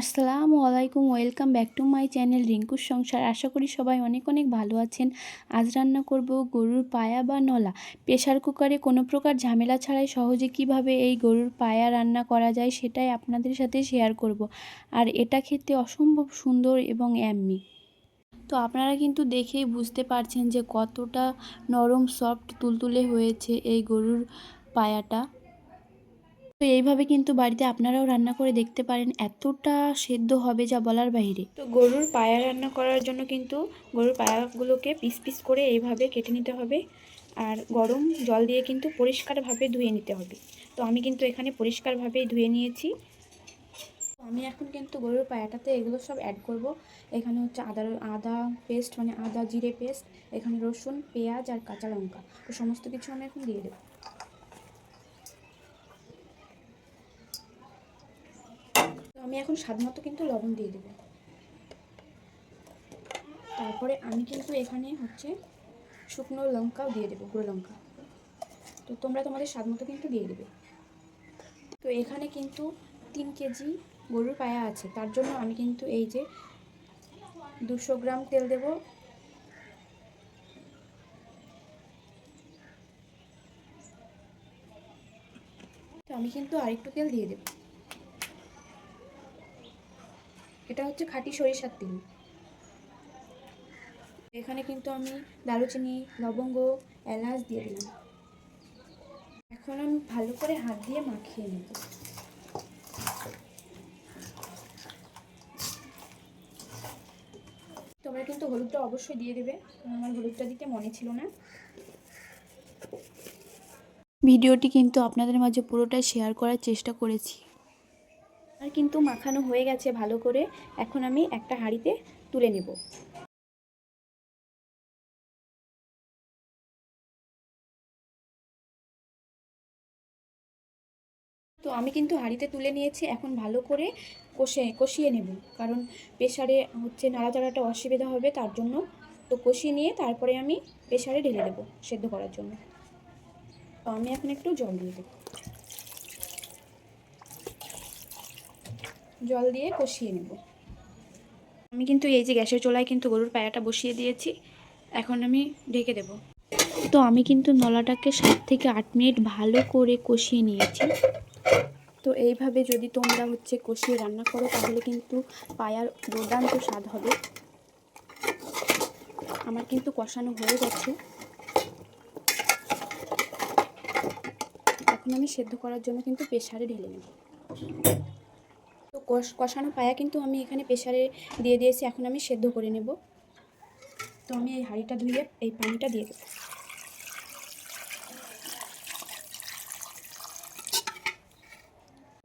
আসসালামু আলাইকুম, welcome back to my channel রিঙ্কুর সংসার। আশা করি সবাই অনেক অনেক ভালো আছেন। আজ রান্না করব গরুর পায়া বা নলা। প্রেশার কুকারে কোনো প্রকার ঝামেলা ছাড়াই সহজে কীভাবে এই গরুর পায়া রান্না করা যায় সেটাই আপনাদের সাথে শেয়ার করব। আর এটা খেতে অসম্ভব সুন্দর এবং অ্যাম্মি তো আপনারা কিন্তু দেখেই বুঝতে পারছেন যে কতটা নরম সফট তুলতুলে হয়েছে এই গরুর পায়াটা। তো এইভাবে কিন্তু বাড়িতে আপনারাও রান্না করে দেখতে পারেন এতটা সেদ্ধ হবে যা বলার বাইরে তো গরুর পায়া রান্না করার জন্য কিন্তু গরুর পায়াগুলোকে পিস পিস করে এইভাবে কেটে নিতে হবে আর গরম জল দিয়ে কিন্তু পরিষ্কারভাবে ধুয়ে নিতে হবে। তো আমি কিন্তু এখানে পরিষ্কারভাবেই ধুয়ে নিয়েছি। আমি এখন কিন্তু গরুর পায়াটাতে এগুলো সব অ্যাড করব। এখানে হচ্ছে আদা আদা পেস্ট মানে আদা, জিরে পেস্ট এখানে রসুন, পেঁয়াজ আর কাঁচা লঙ্কা। তো সমস্ত কিছু আমি এখন দিয়ে দেবো। আমি এখন স্বাদ মতো কিন্তু লবণ দিয়ে দেবো। তারপরে আমি কিন্তু এখানে হচ্ছে শুকনো লঙ্কাও দিয়ে দেবো, গুঁড়ো লঙ্কা। তো তোমরা তোমাদের স্বাদ মতো কিন্তু দিয়ে দেবে। তো এখানে কিন্তু তিন কেজি গরুর পায়া আছে, তার জন্য আমি কিন্তু এই যে দুশো গ্রাম তেল দেব। তো আমি কিন্তু আরেকটু তেল দিয়ে দেবো। এটা হচ্ছে খাঁটি সরিষার তেল। এখানে কিন্তু আমি দারুচিনি, লবঙ্গ, এলাচ দিয়ে দিলাম। এখন আমি ভালো করে হাত দিয়ে মাখিয়ে নেব। তোমরা কিন্তু হলুদটা অবশ্যই দিয়ে দেবে আমার হলুদটা দিতে মনে ছিল না। ভিডিওটি কিন্তু আপনাদের মাঝে পুরোটাই শেয়ার করার চেষ্টা করেছি। আর কিন্তু মাখানো হয়ে গেছে ভালো করে, এখন আমি একটা হাঁড়িতে তুলে নেব। তো আমি কিন্তু হাঁড়িতে তুলে নিয়েছি, এখন ভালো করে কষে, কষিয়ে নেব। কারণ প্রেশারে হচ্ছে নাড়াচাড়াটা অসুবিধা হবে, তার জন্য তো কষিয়ে নিয়ে তারপরে আমি প্রেশারে ঢেলে দেবো সেদ্ধ করার জন্য। তো আমি এখন একটু জল দিয়ে দেবো। জল দিয়ে কষিয়ে নেব। আমি কিন্তু এই যে গ্যাসের চোলায় কিন্তু গরুর পায়াটা বসিয়ে দিয়েছি, এখন আমি ঢেকে দেব। তো আমি কিন্তু নলাটাকে সাত থেকে আট মিনিট ভালো করে কষিয়ে নিয়েছি। তো এইভাবে যদি তোমরা হচ্ছে কষিয়ে রান্না করো, তাহলে কিন্তু পায়ার দুর্দান্ত স্বাদ হবে। আমার কিন্তু কষানো হয়ে গেছে। এখন আমি সেদ্ধ করার জন্য কিন্তু প্রেশারে ঢেলে নেব। কষানো পায়া কিন্তু আমি এখানে প্রেশারে দিয়ে দিয়েছি, এখন আমি সেদ্ধ করে নেব। তো আমি এই হাঁড়িটা ধুয়ে এই পানিটা দিয়ে দেবো।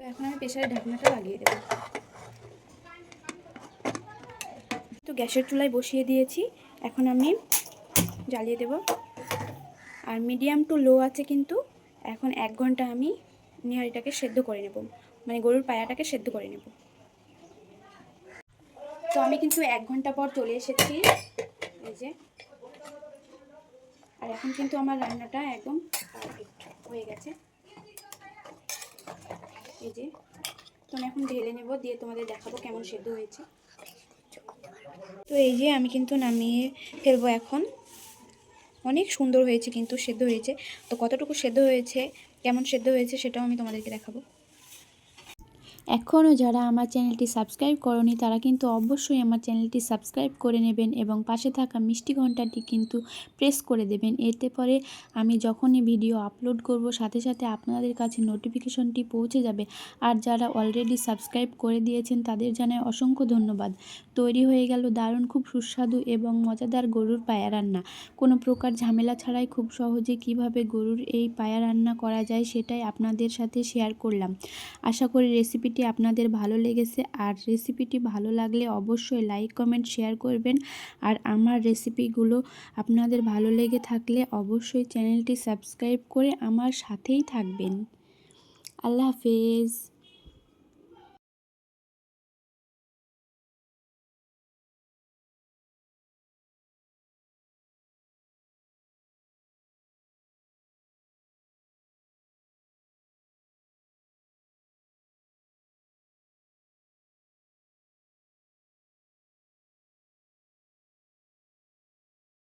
এখন আমি প্রেশারে ঢাকনাটা লাগিয়ে দেবো। তো গ্যাসের চুলায় বসিয়ে দিয়েছি, এখন আমি জ্বালিয়ে দেব। আর মিডিয়াম টু লো আছে কিন্তু, এখন এক ঘণ্টা আমি নিহারিটাকে সেদ্ধ করে নেব। মানে গরুর পায়াটাকে সেদ্ধ করে নেব। তো আমি কিন্তু এক ঘণ্টা পর চলে এসেছি। এই যে। আর এখন কিন্তু আমার রান্নাটা একদম পারফেক্ট হয়ে গেছে। এই যে। তো আমি এখন ঢেলে নেব, দিয়ে তোমাদের দেখাবো কেমন সেদ্ধ হয়েছে। তো এই যে আমি কিন্তু নামিয়ে ফেলব এখন। অনেক সুন্দর হয়েছে কিন্তু সেদ্ধ হয়েছে। তো কতটুকু সেদ্ধ হয়েছে, কেমন সেদ্ধ হয়েছে সেটাও আমি তোমাদেরকে দেখাবো। এখনও যারা আমার চ্যানেলটি সাবস্ক্রাইব করনি, তারা কিন্তু অবশ্যই আমার চ্যানেলটি সাবস্ক্রাইব করে নেবেন এবং পাশে থাকা মিষ্টি ঘন্টাটি কিন্তু প্রেস করে দেবেন। এতে পরে আমি যখনই ভিডিও আপলোড করব, সাথে সাথে আপনাদের কাছে নোটিফিকেশনটি পৌঁছে যাবে। আর যারা অলরেডি সাবস্ক্রাইব করে দিয়েছেন, তাদের জানায় অসংখ্য ধন্যবাদ। তৈরি হয়ে গেল দারুণ, খুব সুস্বাদু এবং মজাদার গরুর পায়া রান্না কোনো প্রকার ঝামেলা ছাড়াই খুব সহজে কীভাবে গরুর এই পায়া রান্না করা যায়, সেটাই আপনাদের সাথে শেয়ার করলাম। আশা করি রেসিপিটি রেসিপিটি আপনাদের ভালো লেগেছে আর রেসিপিটি ভালো লাগলে অবশ্যই লাইক, কমেন্ট, শেয়ার করবেন। আর আমার রেসিপিগুলো আপনাদের ভালো লেগে থাকলে অবশ্যই চ্যানেলটি সাবস্ক্রাইব করে আমার সাথেই থাকবেন। আল্লাহ হাফেজ।